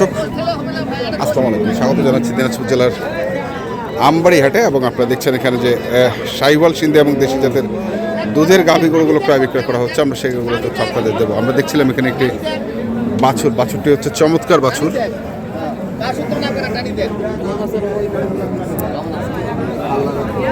দর্শক আসসালামু আলাইকুম। স্বাগত জানাচ্ছি দিনাজপুর জেলার আমবাড়ি হাটে এবং আপনারা দেখছেন এখানে যে আহ, সাহিওয়াল সিন্ধি এবং দেশি জাতের দুধের গাভী গরুগুলো প্রায় বিক্রয় করা হচ্ছে। আমরা সেগুলো তথ্য আপনাদের দেবো। আমরা দেখছিলাম এখানে একটি বাছুর। বাছুরটি হচ্ছে চমৎকার বাছুর।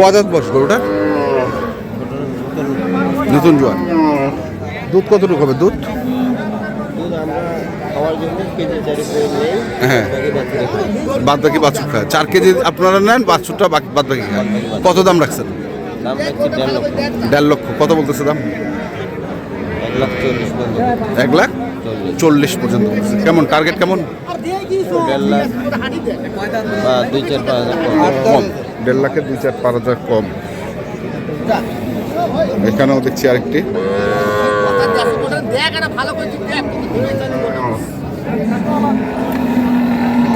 কদাত বস গরুটা? নতুন জোয়ার দুধ কতটুকু হবে? দুধ খাওয়ার জন্য কেজি চারি করে নেই হ্যাঁ। বাদ বাকি বাছুর খায়। চার কেজি আপনারা নেন, বাছুরটা বাকি বাদ বাকি খায়। কত দাম রাখছেন? দেড় লক্ষ। কত বলতেছে দাম? এক লাখ চল্লিশ পর্যন্ত কেমন? টার্গেট কেমন? কম। দেড় লাখে দুই চার পাঁচ হাজার কম। এখানেও দেখছি আরেকটি।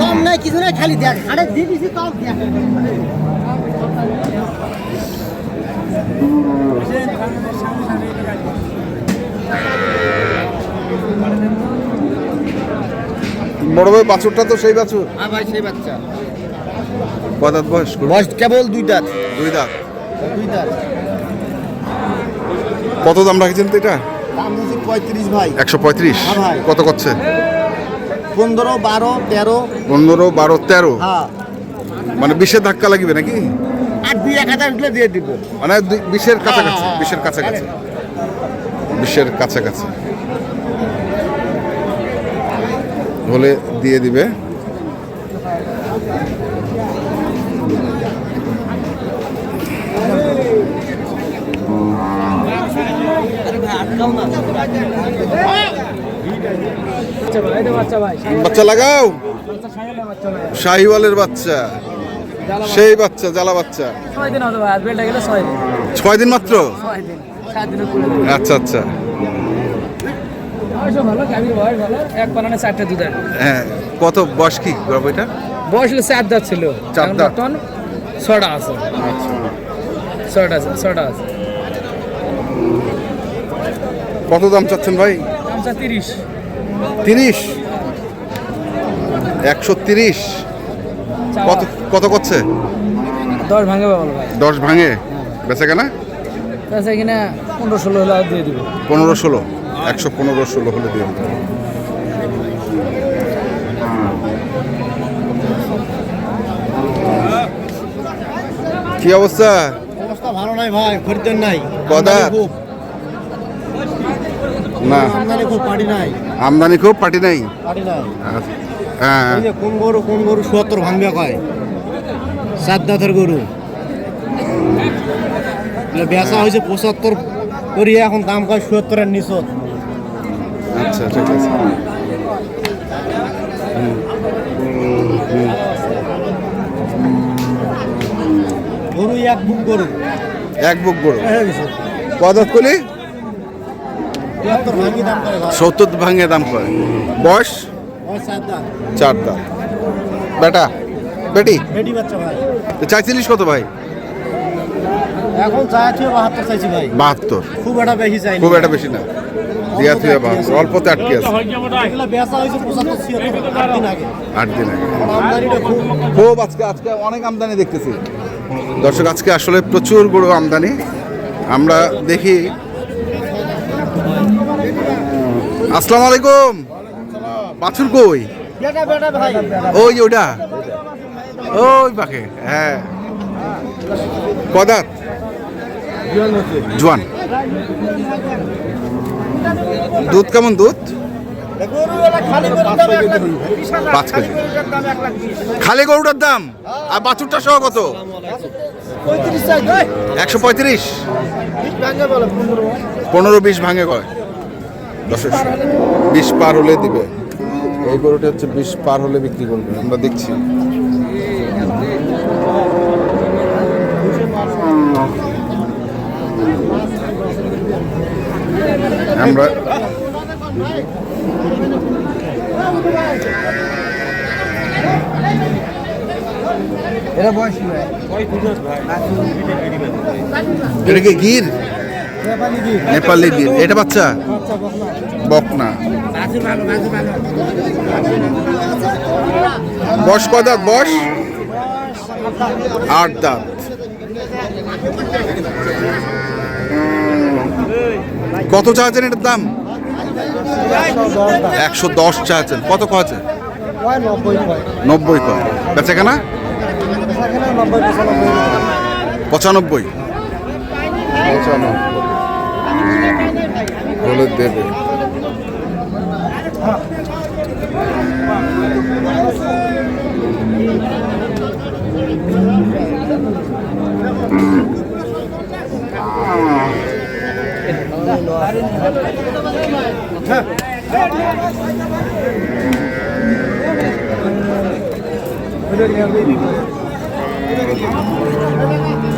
কম নাই কিছু নাই খালি দেখ। আরে দিয়ে দিছি কম দেখ। বড় ভাই বাছুরটা তো সেই বাছুর। হ্যাঁ ভাই সেই বাচ্চা। কদাত বয়স? বয়স কেবল দুই দাঁত। দুই দাঁত। দুই দাঁত। কত দাম রাখছেন তো এটা? দাম হচ্ছে পঁয়ত্রিশ ভাই। একশো পঁয়ত্রিশ। হ্যাঁ ভাই। কত করছে? পনেরো বারো তেরো। পনেরো বারো তেরো? হ্যাঁ। মানে বিশের ধাক্কা লাগবে নাকি? আর দুই এক হাজার উঠলে দিয়ে দিব। মানে বিশের কাছাকাছি হ্যাঁ, হ্যাঁ, বিশের কাছাকাছি। বিশের কাছাকাছি। হলে দিয়ে দিবে। বাচ্চা লাগাও। শাহিওয়ালের বাচ্চা। সেই বাচ্চা জ্বালা বাচ্চা। ছয় দিন মাত্র? আচ্ছা আচ্ছা। হ্যাঁ কত বয়স কি গর্ব এটা? বয়স হলো চার দাঁত ছিল। চার দাঁত। ছটা আছে। ছটা আছে ছটা আছে। কত দাম চাচ্ছেন ভাই? তিরিশ। তিরিশ? একশো তিরিশ। কত কত করছে? দশ ভাঙে দশ ভাঙে? বেচা কেনা? তাছাড়া কিনা পনেরো ষোলো হলে দিয়ে দিব। পনেরো ষোলো? একশো পনেরো ষোলো হলে দিয়ে দিতে হবে। কি অবস্থা? অবস্থা ভালো নাই ভাই খরিদ্দার নাই। কদাত? না। আমদানি খুব পাটি নাই। আমদানি খুব পাটি নাই। পাটি নাই। হ্যাঁ কোন গরু কোন গরু সত্তর ভাঙবে কয়? সাত দাঁতের গরু। বেচা হয়েছে পঁচাত্তর করিয়ে এখন দাম কয় সত্তরের নিচত। আচ্ছা ঠিক আছে। গরু এক বুক গরু। এক বুক বড় কদাত কলি তিয়াত্তর ভাঙি দাম করে ভাই সত্তর ভাঙে দাম করে বয়স? চার দাম বেটা? বেটি? তো চাইছিলিস কত ভাই? এখন চাইছি বাহাত্তর চাইছি ভাই। বাহাত্তর। খুব একটা বেশি চাই খুব একটা বেশি না। দিয়া তুই বাহাত্তর। অল্পতে আটকে আছে। আট দিন আগে। খুব আজকে আজকে অনেক আমদানি দেখতেছি। দর্শক আজকে আসলে প্রচুর গরু আমদানি। আমরা দেখি আসসালামু আলাইকুম। বাছুর কই? ওই ওটা। ওই পাখে হ্যাঁ। কদাত? জোয়ান। দুধ কেমন দুধ? খালি গরুটার দাম। আর বাছুরটা সহ কত? একশো পঁয়ত্রিশ। পনেরো বিশ ভাঙে কয় দশ বিশ পার হলে দিবে। এই গরুটা হচ্ছে বিশ পার হলে বিক্রি করবে আমরা দেখছি। আমরা এটা কি গির? নেপালি গির এটা বাচ্চা? বকনা। বয়স কয় দাঁত? বয়স? আট দাঁত। কত চাচ্ছেন এটার দাম? একশো দশ চাচ্ছেন কত কছে নব্বই নব্বই কয়। বেচা কেনা? পঁচানব্বই। পঁচানব্বই। বলে দেবে।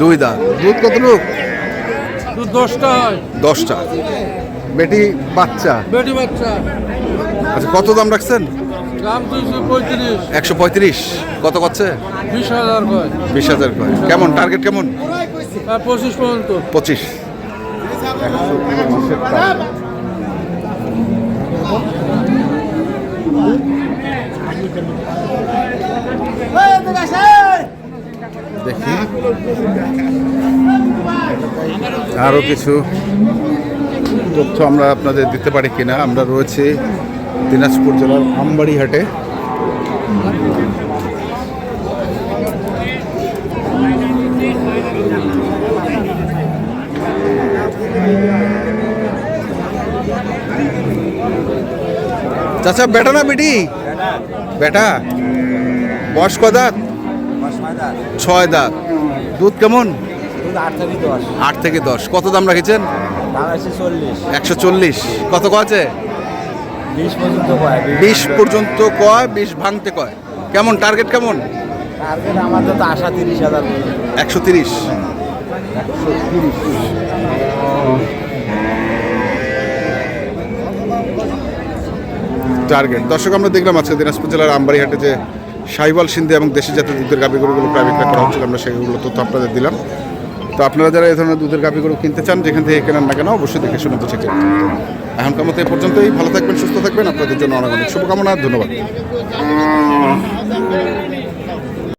দুই দাঁত। দুধ কত লোক দশটা দশটা। বেটি বাচ্চা? বেটি বাচ্চা। আচ্ছা কত দাম রাখছেন? দাম দুইশো পঁয়ত্রিশ। একশো পঁয়ত্রিশ। কত করছে বিশ হাজার বিশ হাজার কয়। কেমন? টার্গেট কেমন? পঁচিশ পর্যন্ত। পঁচিশ। দেখি। আরও কিছু তথ্য আমরা আপনাদের দিতে পারি কিনা। আমরা রয়েছি দিনাজপুর জেলার আমবাড়ি হাটে চাচা, বেটা না বেটি? বেটা? বয়স ক দাঁত? ছয় দাঁত। দুধ কেমন? আট থেকে দশ। কত দাম রাখেছেন? একশো চল্লিশ। কত কছে বিশ পর্যন্ত বিশ পর্যন্ত কয় বিশ ভাঙতে কয়। কেমন? টার্গেট কেমন? একশো তিরিশ। টার্গেট। দর্শক আমরা দেখলাম আজকে দিনাজপুর জেলার আমবাড়িহাটে যে সাইবাল সিন্ধে এবং দেশি জাতের দুধের গাভী গরুগুলো প্রাইভেট করা হচ্ছিল, আমরা সেগুলো তথ্য আপনাদের দিলাম। তো আপনারা যারা এই ধরনের দুধের গাভী গরু কিনতে চান, যেখান থেকে কেনার না কেন, অবশ্যই দেখে শুনে তো কেন এখনকার মতো এ পর্যন্তই, ভালো থাকবেন, সুস্থ থাকবেন, আপনাদের জন্য অনেক অনেক শুভকামনা, ধন্যবাদ।